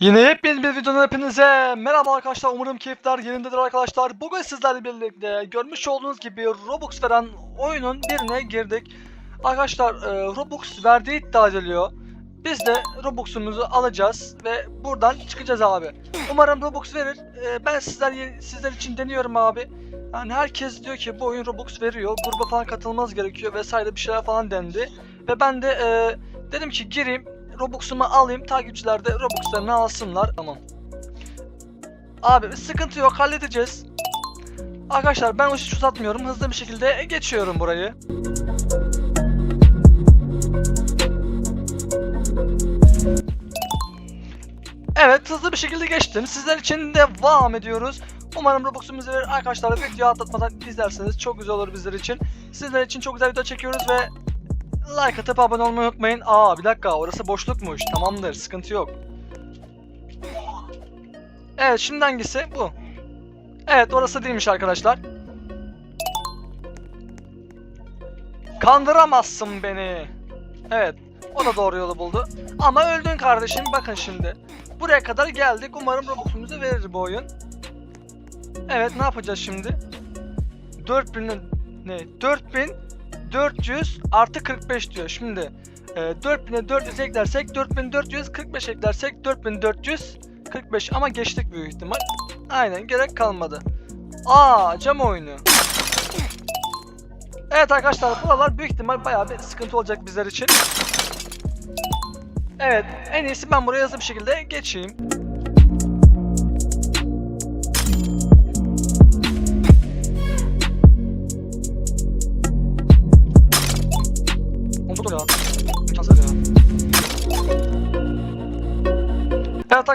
Yine yepyeni bir videodan hepinize merhaba arkadaşlar umarım keyifler yerindedir arkadaşlar. Bugün sizlerle birlikte görmüş olduğunuz gibi Robux veren oyunun birine girdik. Arkadaşlar e, Robux verdiği iddia ediliyor. Biz de Robux'umuzu alacağız ve buradan çıkacağız abi. Umarım Robux verir. E, ben sizler sizler için deniyorum abi. Yani herkes diyor ki bu oyun Robux veriyor. Gruba falan katılmanız gerekiyor vesaire bir şeyler falan dendi. Ve ben de e, dedim ki gireyim Robux'umu alayım takipçiler de Robux'larını alsınlar. Tamam. Abi sıkıntı yok halledeceğiz. Arkadaşlar ben hiç uzatmıyorum hızlı bir şekilde geçiyorum burayı. Evet hızlı bir şekilde geçtim. Sizler için devam ediyoruz. Umarım Robux'umuzu verir. Arkadaşlar video atlatmadan izlerseniz çok güzel olur bizler için. Sizler için çok güzel video çekiyoruz ve like atıp abone olmayı unutmayın. Aa bir dakika orası boşlukmuş. Tamamdır sıkıntı yok. Evet şimdi hangisi? Bu. Evet orası değilmiş arkadaşlar. Kandıramazsın beni. Evet o da doğru yolu buldu. Ama öldün kardeşim bakın şimdi. Buraya kadar geldik. Umarım Robux'umuzu verir bu oyun. Evet ne yapacağız şimdi? 4000 ne? 4000 400 artı 45 diyor. Şimdi e, 4000'e 400 eklersek 4445 eklersek 4445 ama geçtik büyük ihtimal. Aynen gerek kalmadı. Aa cam oyunu. Evet arkadaşlar buralar büyük ihtimal bayağı bir sıkıntı olacak bizler için. Evet en iyisi ben buraya hızlı bir şekilde geçeyim.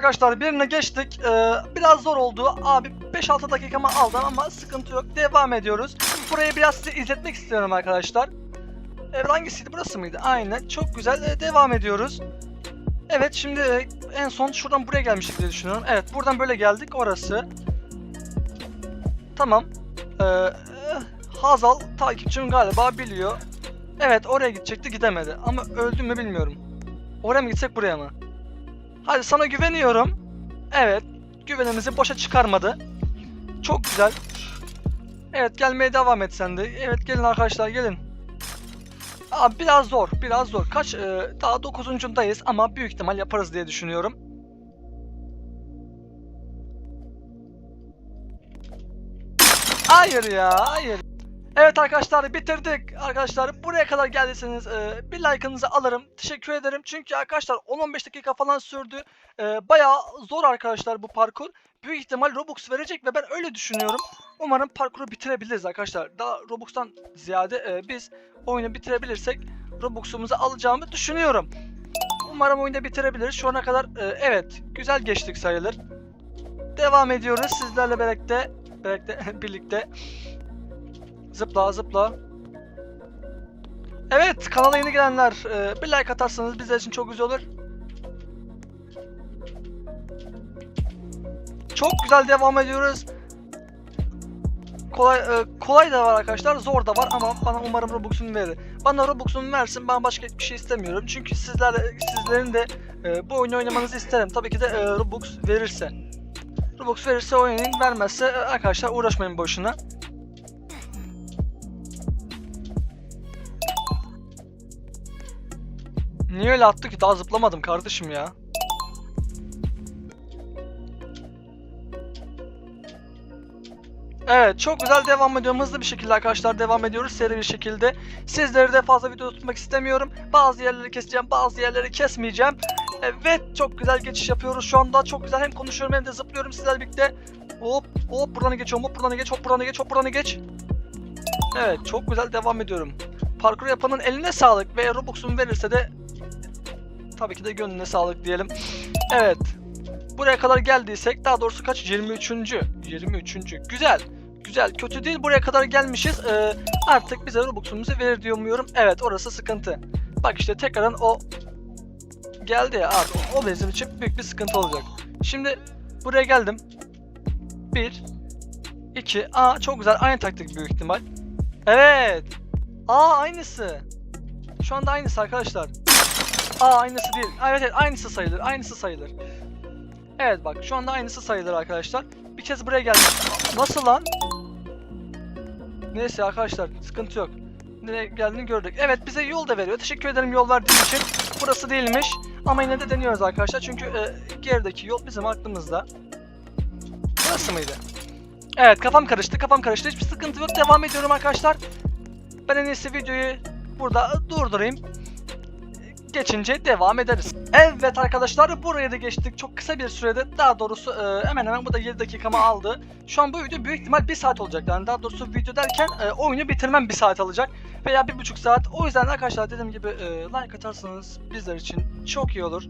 Arkadaşlar birine geçtik. Ee, biraz zor oldu. Abi 5-6 dakikamı aldım ama sıkıntı yok. Devam ediyoruz. Burayı biraz size izletmek istiyorum arkadaşlar. Evet hangisiydi? Burası mıydı? Aynen. Çok güzel. Ee, devam ediyoruz. Evet şimdi en son şuradan buraya gelmiştik diye düşünüyorum. Evet buradan böyle geldik. Orası. Tamam. Ee, Hazal takipçim galiba biliyor. Evet oraya gidecekti gidemedi ama öldü mü bilmiyorum. Oraya mı gitsek buraya mı? Hadi sana güveniyorum. Evet güvenimizi boşa çıkarmadı. Çok güzel. Evet gelmeye devam et sen de. Evet gelin arkadaşlar gelin. Abi biraz zor biraz zor. Kaç e, daha dokuzuncundayız ama büyük ihtimal yaparız diye düşünüyorum. Hayır ya hayır. Evet arkadaşlar bitirdik. Arkadaşlar buraya kadar geldiyseniz e, bir like'ınızı alırım. Teşekkür ederim. Çünkü arkadaşlar 10-15 dakika falan sürdü. E, bayağı zor arkadaşlar bu parkur. Büyük ihtimal Robux verecek ve ben öyle düşünüyorum. Umarım parkuru bitirebiliriz arkadaşlar. Daha Robux'tan ziyade e, biz oyunu bitirebilirsek Robux'umuzu alacağımı düşünüyorum. Umarım oyunu bitirebiliriz. Şu ana kadar e, evet güzel geçtik sayılır. Devam ediyoruz sizlerle birlikte. Birlikte, birlikte. Zıpla zıpla. Evet kanala yeni gelenler e, bir like atarsanız bizler için çok güzel olur. Çok güzel devam ediyoruz. Kolay e, kolay da var arkadaşlar, zor da var ama bana umarım Robux'unu verir. Bana Robux'unu versin, ben başka hiçbir şey istemiyorum. Çünkü sizlerle sizlerin de e, bu oyunu oynamanızı isterim. Tabii ki de e, Robux verirse. Robux verirse oynayın, vermezse arkadaşlar uğraşmayın boşuna. Niye öyle attı ki? Daha zıplamadım kardeşim ya. Evet çok güzel devam ediyorum. Hızlı bir şekilde arkadaşlar devam ediyoruz seri bir şekilde. Sizleri de fazla video tutmak istemiyorum. Bazı yerleri keseceğim bazı yerleri kesmeyeceğim. Evet çok güzel geçiş yapıyoruz şu anda. Çok güzel hem konuşuyorum hem de zıplıyorum sizlerle birlikte. Hop hop buradan geçiyorum hop buradan geç hop buradan geç hop buradan geç. Evet çok güzel devam ediyorum. Parkur yapanın eline sağlık ve Robux'un verirse de tabii ki de gönlüne sağlık diyelim. Evet. Buraya kadar geldiysek daha doğrusu kaç? 23. 23. Güzel. Güzel. Kötü değil. Buraya kadar gelmişiz. Ee, artık bize Robux'umuzu verir diye umuyorum. Evet orası sıkıntı. Bak işte tekrardan o geldi ya abi. O bizim için büyük bir sıkıntı olacak. Şimdi buraya geldim. 1 2 Aa çok güzel. Aynı taktik büyük ihtimal. Evet. Aa aynısı. Şu anda aynısı arkadaşlar. Aa aynısı değil. Evet evet aynısı sayılır. Aynısı sayılır. Evet bak şu anda aynısı sayılır arkadaşlar. Bir kez buraya geldim. Nasıl lan? Neyse arkadaşlar sıkıntı yok. Nereye geldiğini gördük. Evet bize yol da veriyor. Teşekkür ederim yol verdiğin için. Burası değilmiş. Ama yine de deniyoruz arkadaşlar. Çünkü e, gerideki yol bizim aklımızda. Burası mıydı? Evet kafam karıştı kafam karıştı. Hiçbir sıkıntı yok. Devam ediyorum arkadaşlar. Ben en iyisi videoyu burada durdurayım. Geçince devam ederiz. Evet arkadaşlar buraya da geçtik. Çok kısa bir sürede daha doğrusu e, hemen hemen bu da 7 dakikamı aldı. Şu an bu video büyük ihtimal 1 saat olacak. Yani daha doğrusu video derken e, oyunu bitirmem 1 saat alacak. Veya 1,5 saat. O yüzden arkadaşlar dediğim gibi e, like atarsanız bizler için çok iyi olur.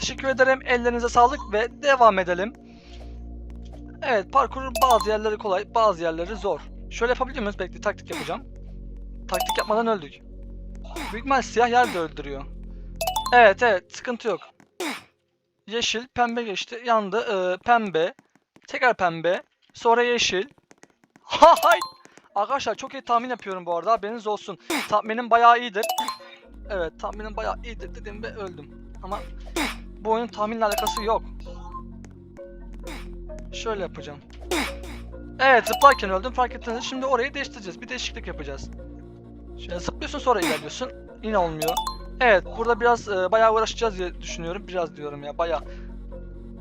Teşekkür ederim. Ellerinize sağlık ve devam edelim. Evet parkurun bazı yerleri kolay bazı yerleri zor. Şöyle yapabiliyor muyuz? Bekle taktik yapacağım. Taktik yapmadan öldük. Büyük ihtimal siyah yer de öldürüyor. Evet evet sıkıntı yok. Yeşil, pembe geçti. Yandı. Ee, pembe. Tekrar pembe. Sonra yeşil. Hay! Arkadaşlar çok iyi tahmin yapıyorum bu arada. Haberiniz olsun. Tahminim bayağı iyidir. Evet tahminim bayağı iyidir dedim ve öldüm. Ama bu oyunun tahminle alakası yok. Şöyle yapacağım. Evet zıplarken öldüm fark ettiniz. Şimdi orayı değiştireceğiz. Bir değişiklik yapacağız. Şöyle zıplıyorsun sonra ilerliyorsun. Yine olmuyor. Evet burada biraz e, bayağı uğraşacağız diye düşünüyorum. Biraz diyorum ya bayağı.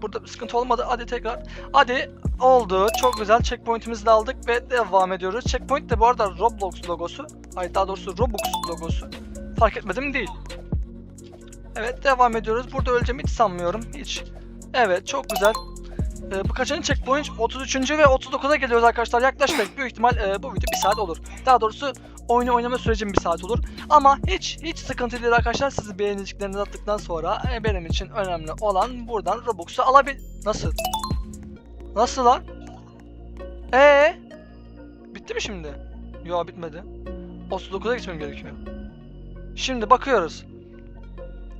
Burada bir sıkıntı olmadı. Hadi tekrar. Hadi oldu. Çok güzel. Checkpoint'imizi de aldık ve devam ediyoruz. Checkpoint de bu arada Roblox logosu. Hayır daha doğrusu Robux logosu. Fark etmedim değil. Evet devam ediyoruz. Burada öleceğimi hiç sanmıyorum. Hiç. Evet çok güzel. Ee, bu kaçıncı checkpoint? 33. ve 39'a geliyoruz arkadaşlar. Yaklaşık büyük ihtimal e, bu video bir saat olur. Daha doğrusu oyunu oynama sürecim bir saat olur. Ama hiç hiç sıkıntı değil arkadaşlar. Sizi beğeniciklerinizi attıktan sonra e, benim için önemli olan buradan Robux'u alabil... Nasıl? Nasıl lan? Ee? Bitti mi şimdi? Yo bitmedi. 39'a geçmem gerekiyor. Şimdi bakıyoruz.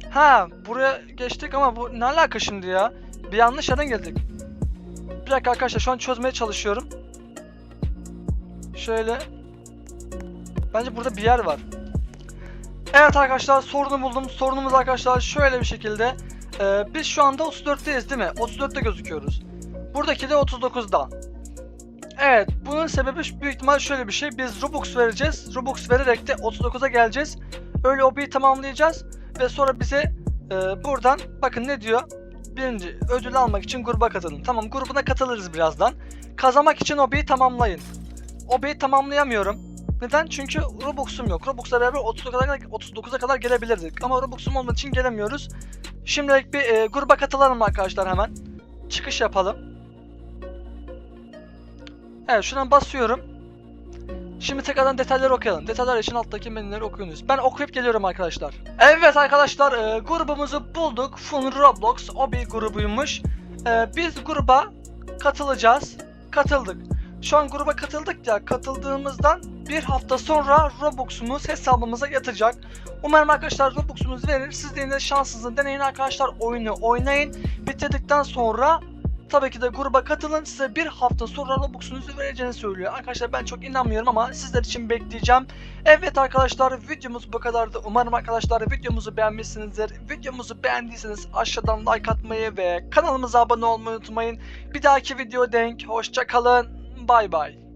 Ha buraya geçtik ama bu ne alaka şimdi ya? Bir yanlış yerden geldik. Bir dakika arkadaşlar şu an çözmeye çalışıyorum. Şöyle. Bence burada bir yer var. Evet arkadaşlar sorunu buldum. Sorunumuz arkadaşlar şöyle bir şekilde. Ee, biz şu anda 34'teyiz değil mi? 34'te gözüküyoruz. Buradaki de 39'da. Evet bunun sebebi büyük ihtimal şöyle bir şey. Biz Robux vereceğiz. Robux vererek de 39'a geleceğiz. Öyle obiyi tamamlayacağız. Ve sonra bize e, buradan bakın ne diyor? Birinci ödül almak için gruba katılın. Tamam grubuna katılırız birazdan. Kazanmak için obiyi tamamlayın. Obiyi tamamlayamıyorum. Neden? Çünkü Robux'um yok. Robux'la beraber 39'a kadar, 39'a kadar gelebilirdik. Ama Robux'um olmadığı için gelemiyoruz. Şimdilik bir e, gruba katılalım arkadaşlar hemen. Çıkış yapalım. Evet şuradan basıyorum. Şimdi tekrardan detayları okuyalım. Detaylar için alttaki menüleri okuyunuz. Ben okuyup geliyorum arkadaşlar. Evet arkadaşlar e, grubumuzu bulduk. Fun Roblox Obi grubuymuş. E, biz gruba katılacağız. Katıldık. Şu an gruba katıldık ya katıldığımızdan bir hafta sonra Robux'umuz hesabımıza yatacak. Umarım arkadaşlar Robux'umuz verir. Siz de şansınızı deneyin arkadaşlar. Oyunu oynayın. Bitirdikten sonra tabii ki de gruba katılın. Size bir hafta sonra Robux'unuzu vereceğini söylüyor. Arkadaşlar ben çok inanmıyorum ama sizler için bekleyeceğim. Evet arkadaşlar videomuz bu kadardı. Umarım arkadaşlar videomuzu beğenmişsinizdir. Videomuzu beğendiyseniz aşağıdan like atmayı ve kanalımıza abone olmayı unutmayın. Bir dahaki video denk. Hoşça bye bye.